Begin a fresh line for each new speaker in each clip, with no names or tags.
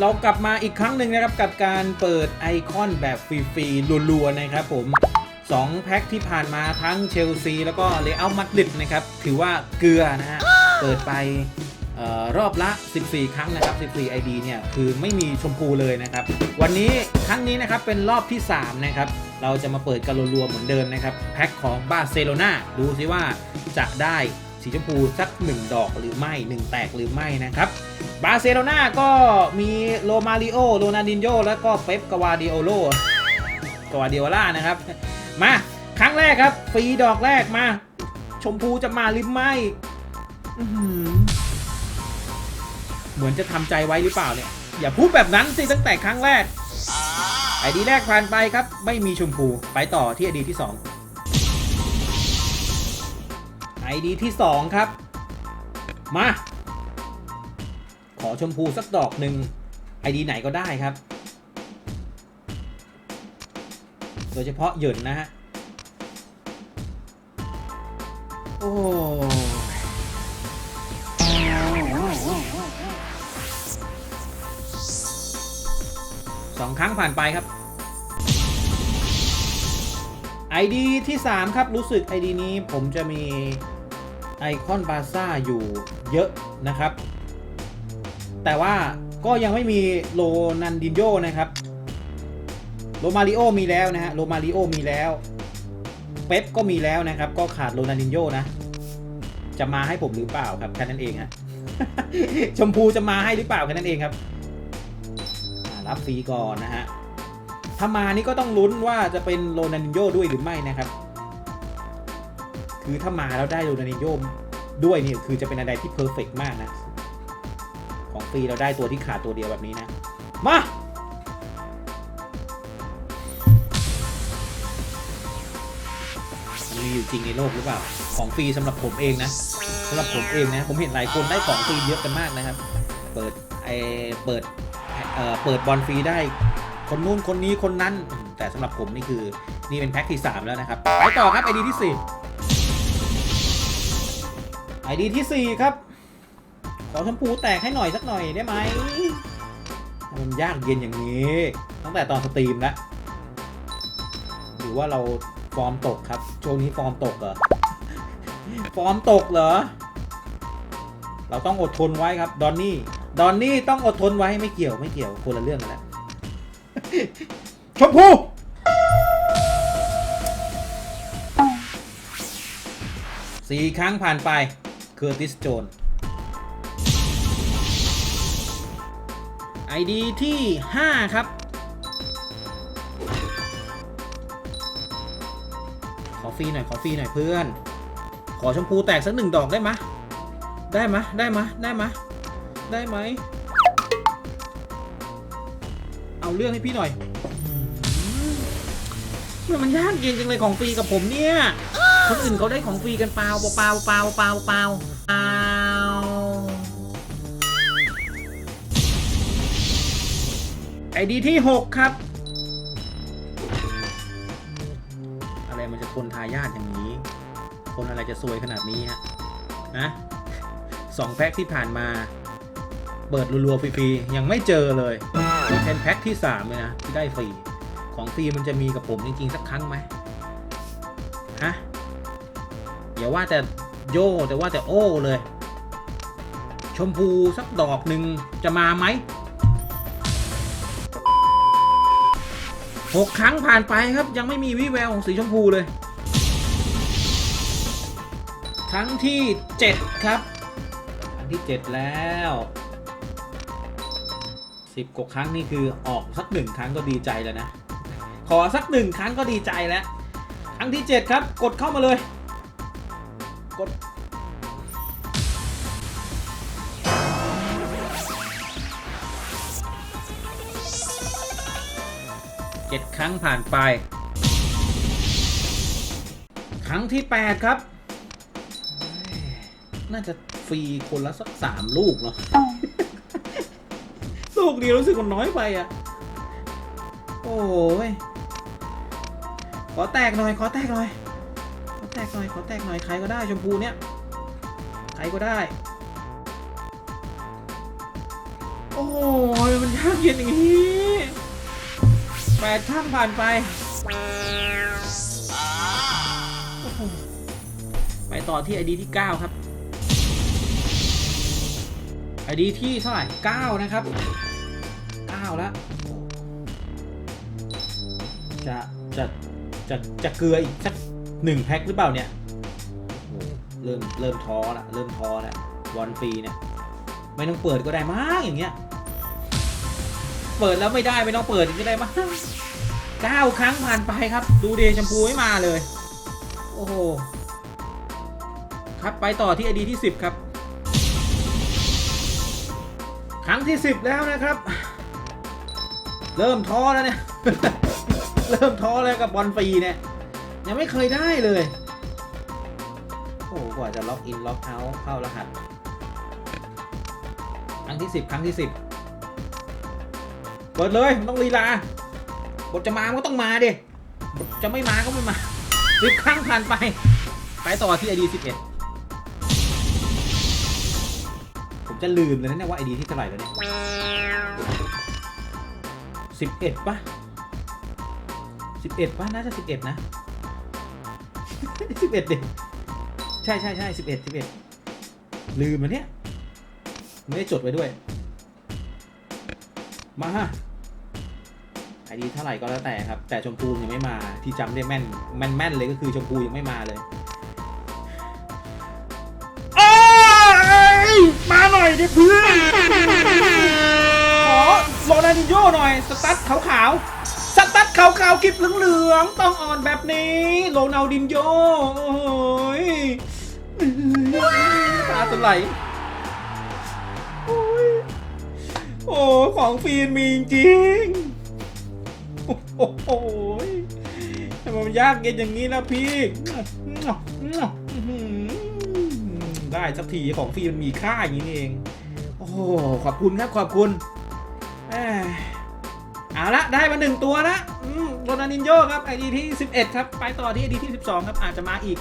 เรากลับมาอีกครั้งหนึ่งนะครับกับการเปิดไอคอนแบบฟรีๆรัวๆนะครับผม2แพ็คที่ผ่านมาทั้งเชลซีแล้วก็เลอัลมาดริดนะครับถือว่าเกลือนะฮะเปิดไปออรอบละ 14 ครั้งนะครับ 14 ID เนี่ยคือไม่มีชมพูเลยนะครับ วันนี้ครั้งนี้นะครับเป็นรอบที่ 3 นะครับ เราจะมาเปิดกันรัวๆเหมือนเดิมนะครับ แพ็คของบาร์เซโลนาดูซิว่าจะได้สีชมพูสัก 1 ดอกหรือไม่ 1 แตกหรือไม่นะครับ บาร์เซโลนาก็มีโรมาริโอโรนัลดินโญแล้วก็เป๊ปกวาดิโอโลกวาดิโอล่านะครับ มาครั้งแรกครับฟรีดอกแรกมา ชมพูจะมาหรือไม่เหมือนจะทำใจไว้หรือเปล่าเนี่ย อย่าพูดแบบนั้นสิตั้งแต่ครั้งแรก ไอดีแรกผ่านไปครับ ไม่มีชมพูไปต่อที่ไอดีที่2ไอดีที่2ครับ มา ชมพูสักดอกหนึ่งไอดีไหนก็ได้ครับ โดยเฉพาะหยินนะฮะ โอ้สองครั้งผ่านไปครับ ID ที่ 3 ครับรู้สึก ID นี้ผมจะมีไอคอนบาซ่าอยู่เยอะนะครับ แต่ว่าก็ยังไม่มีโรนันดินโยนะครับ โรมาริโอมีแล้วนะฮะ โรมาริโอมีแล้ว เป๊ปก็มีแล้วนะครับ ก็ขาดโรนันดินโยนะ จะมาให้ผมหรือเปล่าครับแค่นั้นเองฮะ ชมพูจะมาให้หรือเปล่าแค่นั้นเองครับ รับฟรีก่อนนะฮะ ถ้ามานี่ก็ต้องลุ้นว่าจะเป็นโรนันดินโยด้วยหรือไม่นะครับ คือถ้ามาแล้วได้โรนันดินโยด้วยนี่คือจะเป็นอะไรที่เพอร์เฟกมากนะ รีเราได้ตัวที่ขาดตัวเดียวแบบนี้นะ มา มันมีอยู่จริงในโลกหรือเปล่า ของฟรีสำหรับผมเองนะสำหรับผมเองนะ ผมเห็นหลายคนได้ของฟรีเยอะกันมากนะครับ เปิดไอเปิดเอ่อเปิดบอลฟรีได้ คนนู้นคนนี้คนนั้น แต่สำหรับผมนี่คือนี่เป็นแพ็คที่ 3 แล้วนะครับ ไปต่อครับไอดีที่4ไอดีที่ 4 ครับ อชมพูแตกให้หน่อยสักหน่อยได้ไหมมันยากเย็นอย่างนี้ ตั้งแต่ตอนสตรีมแล้วหรือว่าเราฟอร์มตกครับ ช่วงนี้ฟอร์มตกเหรอ ฟอร์มตกเหรอ เราต้องอดทนไว้ครับ ดอนนี่ ดอนนี่ต้องอดทนไว้ไม่เกี่ยวไม่เกี่ยวคนละเรื่องกันแล้ว ชมพูสี่ครั้งผ่านไปเคอร์ติสโจน ไอดีที่ 5 ครับ ขอฟรีหน่อย ขอฟรีหน่อยเพื่อน ขอชมพูแตกสักหนึ่งดอกได้ไหมได้ไหมได้ไหมได้ไหมได้ไหม เอาเรื่องให้พี่หน่อยเมื่อมันยากเย็นจังเลยของฟรีกับผมเนี่ย คนอื่นเขาได้ของฟรีกันเปล่าเปล่าเปล่าเปล่าเปล่าเปล่า ไอดีที่ 6 ครับ อะไรมันจะทนทายาทอย่างนี้ คนอะไรจะซวยขนาดนี้ฮะนะสองแพ็คที่ผ่านมา เปิดรัวๆฟรีๆยังไม่เจอเลยเป็นแพ็คที่3เลยนะที่ได้ฟรี ของฟรีมันจะมีกับผมจริงๆสักครั้งไหมฮะอย่าว่าแต่โย่แต่ว่าแต่โอ้เลย ชมพูสักดอกหนึ่งจะมาไหม หกครั้งผ่านไปครับยังไม่มีวิแววของสีชมพูเลย ครั้งที่ 7 ครับ ครั้งที่ 7 แล้วสิบกว่าครั้งนี่คือออกสักหนึ่งครั้งก็ดีใจแล้วนะ ขอสักหนึ่งครั้งก็ดีใจแล้ว ครั้งที่ 7 ครับ กดเข้ามาเลย กด เจ็ดครั้งผ่านไป ครั้งที่ 8 ครับเฮ้ยน่าจะฟรีคนละสักสามลูกเนาะลูกเดียวรู้สึกมันน้อยไปอะ โอ้ย ขอแตกหน่อย ขอแตกหน่อย ขอแตกหน่อย ขอแตกหน่อย ใครก็ได้ชมพูเนี่ย ใครก็ได้ โอ้ยมันยากเย็นอย่างนี้ แปดข้างผ่านไปไปต่อที่ไอดีที่ 9 ครับไอดีที่เท่าไหร่ 9 นะครับ 9 แล้ว จะจะจะจะเกลืออีกสักหนึ่งแพ็คหรือเปล่าเนี่ยโอ้โหเริ่มเริ่มท้อละเริ่มท้อละวันฟรีเนี่ย ไม่ต้องเปิดก็ได้มั้งอย่างเงี้ย เปิดแล้วไม่ได้ไม่ต้องเปิดอีกก็ได้มั้งเก้าครั้งผ่านไปครับ ดูเดชมพูไม่มาเลย โอ้โห ครับไปต่อที่ไอดีที่ 10 ครับ ครั้งที่ 10 แล้วนะครับ เริ่มท้อแล้วเนี่ย เริ่มท้อแล้วกับบอลฟรีเนี่ย ยังไม่เคยได้เลย โอ้โหกว่าจะล็อกอินล็อกเอาท์เข้ารหัส ครั้งที่ 10 ครั้งที่ 10 เปิดเลยมันต้องลีลาบทจะมาก็ต้องมาดิบทจะไม่มาก็ไม่มาสิบครั้งผ่านไป ไปต่อที่ไอดี11ผมจะลืมเลยนะเนี่ยว่าไอดีที่เท่าไหร่แล้วเนี่ย11ปะ11ปะน่าจะ11นะ11เอ็ด็ใช่ใช่ใช่11 11ลืมแล้วเนี่ยไม่ได้จดไว้ด้วย มาไอดีเท่าไหร่ก็แล้วแต่ครับ แต่ชมพูยังไม่มาที่จำได้แม่นแม่นแม่นเลยก็คือชมพูยังไม่มาเลยโอ้ยมาหน่อยดิเพื่อนขอโรนัลดินโญ่หน่อย สตั๊ดขาวๆสตั๊ดขาวๆกิบเหลืองๆต้องอ่อนแบบนี้โรนัลดินโญ่โอ้ยตาจะไหลโอ้ยโอ้ของฟรีมีจริง โอ้โหทำไมมันยากเย็นอย่างนี้นะพี่ได้สักทีของฟรีมันมีค่าอย่างนี้เอง โอ้โหขอบคุณครับขอบคุณเอ้ยเอาละได้มาหนึ่งตัวละโรนัลดินโญ่ครับไอดีที่ 11 ครับ ไปต่อที่ไอดีที่ 12 ครับ อาจจะมาอีก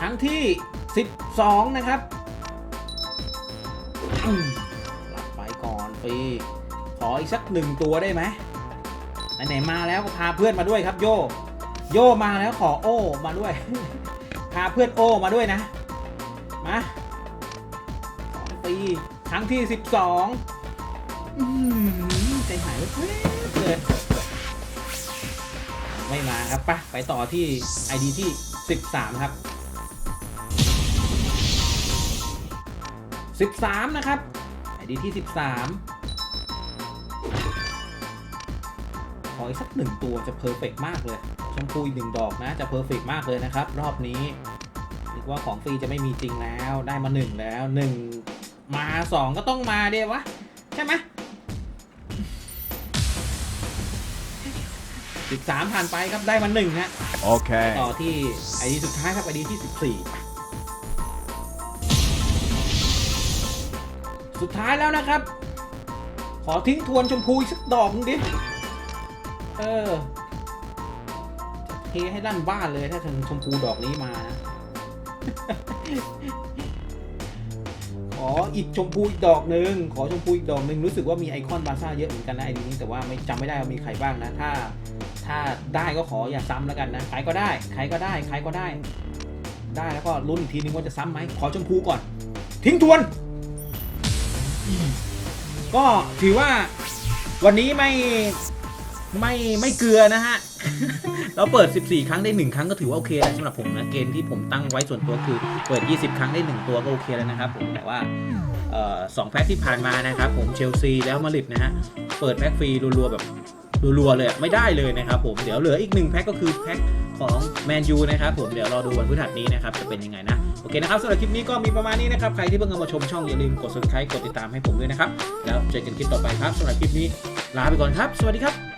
ครั้งที่ 12 นะครับรับไปก่อนฟรี ขออีกสักหนึ่งตัวได้ไหมไหนๆมาแล้วก็พาเพื่อนมาด้วยครับ โย โยมาแล้วขอโอมาด้วย พาเพื่อนโอมาด้วยนะ มาสองปีครั้งที่12อืมใจหายเลยไม่มาครับปะไปต่อที่ ID ที่ 13 ครับ 13 นะครับ ID ที่ 13 ออีกสักหนึ่งตัวจะเพอร์เฟกมากเลย ชมพูอีกหนึ่งดอกนะจะเพอร์เฟกมากเลยนะครับ รอบนี้นึกว่าของฟรีจะไม่มีจริงแล้วได้มาหนึ่งแล้วหนึ่งมาสองก็ต้องมาเดียววะใช่ไหมสิบสามผ่านไปครับได้มาหนึ่งฮะ
Okay.
ต่อที่ไอดีสุดท้ายครับไอดีที่14สุดท้ายแล้วนะครับ ขอทิ้งทวนชมพูอีกสักดอกหนึงดิ เออเทให้ลั่นบ้านเลยถ้าถึงชมพูดอกนี้มานะขออีกชมพูอีกดอกหนึ่งขอชมพูอีกดอกหนึ่งรู้สึกว่ามีไอคอนบาซ่าเยอะเหมือนกันนะไอดีนี้แต่ว่าไม่จำไม่ได้ว่ามีใครบ้างนะ ถ้า ถ้าได้ก็ขออย่าซ้ำแล้วกันนะใครก็ได้ใครก็ได้ใครก็ได้ ได้แล้วก็ลุ้นอีกทีนึงว่าจะซ้ำไหมขอชมพูก่อน ทิ้งทวน ก็ถือว่าวันนี้ไม่ ไม่ไม่เกลือนะฮะ เราเปิด 14 ครั้งได้ 1 ครั้งก็ถือว่าโอเคแล้วสำหรับผมนะเกณฑ์ที่ผมตั้งไว้ส่วนตัวคือเปิด 20 ครั้งได้ 1 ตัวก็โอเคแล้วนะครับผมแต่ว่าออสองแพ็คที่ผ่านมานะครับ ผมเชลซีแล้วมาริดนะฮะเปิดแพ็คฟรีรัวๆแบบรัวๆเลยไม่ได้เลยนะครับผมเดี๋ยวเหลืออีกหนึ่งแพ็คก็คือแพ็คของแมนยูนะครับผมเดี๋ยวรอดูวันพฤหัสนี้นะครับจะเป็นยังไงนะ โอเคนะครับสำหรับคลิปนี้ก็มีประมาณนี้นะครับใครที่เพิ่งเข้ามาชมช่องอย่าลืมกด subscribe กดติดตามให้ผมด้วยนะครับแล้วเจอกันคลิปต่อไปครับสำหรับคลิปนี้ลาไปก่อนครับ สวัสดีครับ